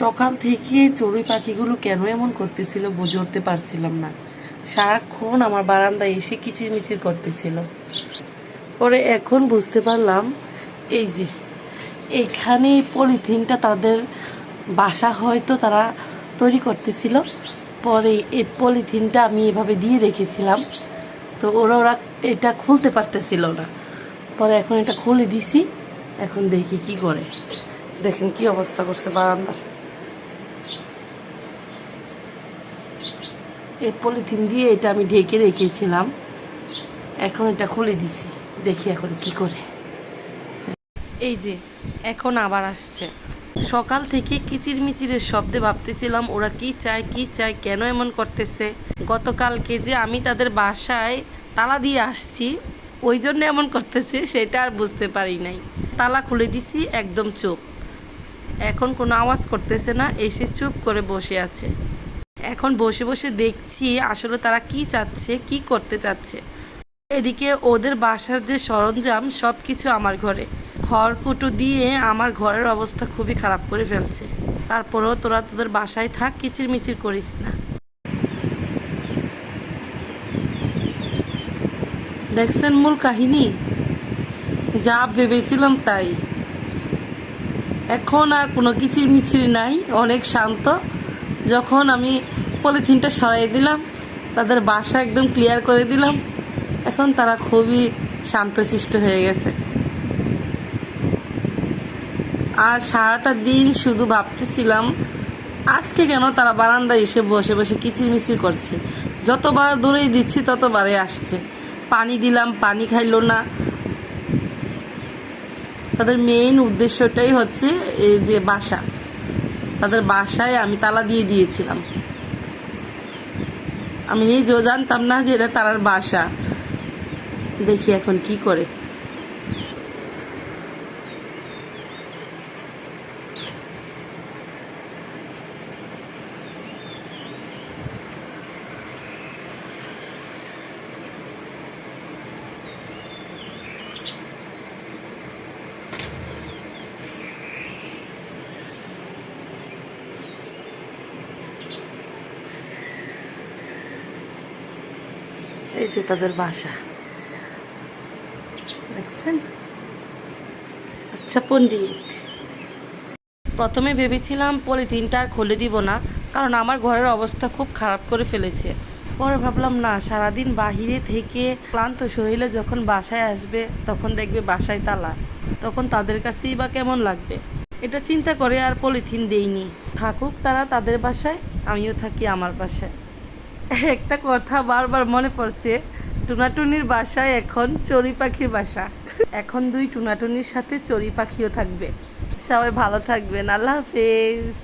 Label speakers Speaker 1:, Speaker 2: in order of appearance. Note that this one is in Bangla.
Speaker 1: সকাল থেকে চড়ুই পাখিগুলো কেন এমন করতেছিল বুঝে উঠতে পারছিলাম না। সারাক্ষণ আমার বারান্দায় এসে কিচিরমিচির করতেছিল। পরে এখন বুঝতে পারলাম, এই যে, এখানে পলিথিনটা তাদের বাসা হয়তো তারা তৈরি করতেছিল। পরে এই পলিথিনটা আমি এভাবে দিয়ে রেখেছিলাম। তো ওরা ওরা এটা খুলতে পারতেছিল না। পরে এখন এটা খুলে দিছি, এখন দেখি কি করে। দেখেন কি অবস্থা করছে বারান্দার। এই পলিথিন দিয়ে এটা আমি ঢেকে রেখেছিলাম। এখন এটা খুলে দিছি। দেখি এখন কি করে। এই যে, এখন আবার আসছে। সকাল থেকে কিচিরমিচিরের শব্দে ভাবতেছিলাম, ওরা কি চায় কি চায়, কেন এমন করতেছে? গতকালকে যে আমি তাদের বাসায় তালা দিয়ে আসছি, ওই জন্য এমন করতেছে, সেটা আর বুঝতে পারি নাই। তালা খুলে দিছি, একদম চুপ। এখন কোনো আওয়াজ করতেছে না, এসে চুপ করে বসে আছে। এখন বসে বসে দেখছি আসলে তারা কি চাচ্ছে, কি করতে চাচ্ছে। এদিকে ওদের বাসার যে সরঞ্জাম সব কিছু আমার ঘরে। খড়কুটো দিয়ে আমার ঘরের অবস্থা খুবই খারাপ করে ফেলছে। তারপরেও তোরা তোদের বাসায় থাক, কিচিরমিচির করিস না। দেখছেন মূল কাহিনী? যা ভেবেছিলাম তাই। এখন আর কোনো কিচির মিচির নাই, অনেক শান্ত। যখন আমি পলিথিনটা সরাই দিলাম, তাদের বাসা একদম ক্লিয়ার করে দিলাম। এখন তারা খুবই শান্তশিষ্ট হয়ে গেছে। আর সারাটা দিন শুধু ভাবতেছিলাম, আজকে কেন তারা বারান্দায় এসে বসে বসে কিচিরমিচির করছে? যতবার দূরেই দিচ্ছি ততবারে আসছে। পানি দিলাম, পানি খাইলো না। তাদের মেইন উদ্দেশ্যটাই হচ্ছে এই যে বাসা। তাদের বাসায় আমি তালা দিয়ে দিয়েছিলাম। আমি নিজেও জানতাম না যে এটা তারার বাসা। দেখি এখন কি করে। এই যে তাদের বাসা। দেখছেন? আচ্ছা পণ্ডিত। প্রথমে ভেবেছিলাম পলিথিনটা আর খুলে দিব না, কারণ আমার ঘরের অবস্থা খুব খারাপ করে ফেলেছে। পরে ভাবলাম, না, সারাদিন বাহিরে থেকে ক্লান্ত শরীরে যখন বাসায় আসবে, তখন দেখবে বাসায় তালা। তখন তাদের কাছেই বা কেমন লাগবে? এটা চিন্তা করে আর পলিথিন দেইনি। থাকুক তারা তাদের বাসায়, আমিও থাকি আমার বাসায়। একটা কথা বারবার মনে পড়ছে, টুনাটুনির বাসায় এখন চড়ি পাখির বাসা। এখন দুই টুনাটুনির সাথে চড়ি পাখিও থাকবে। সবাই ভালো থাকবেন, আল্লাহ হাফেজ।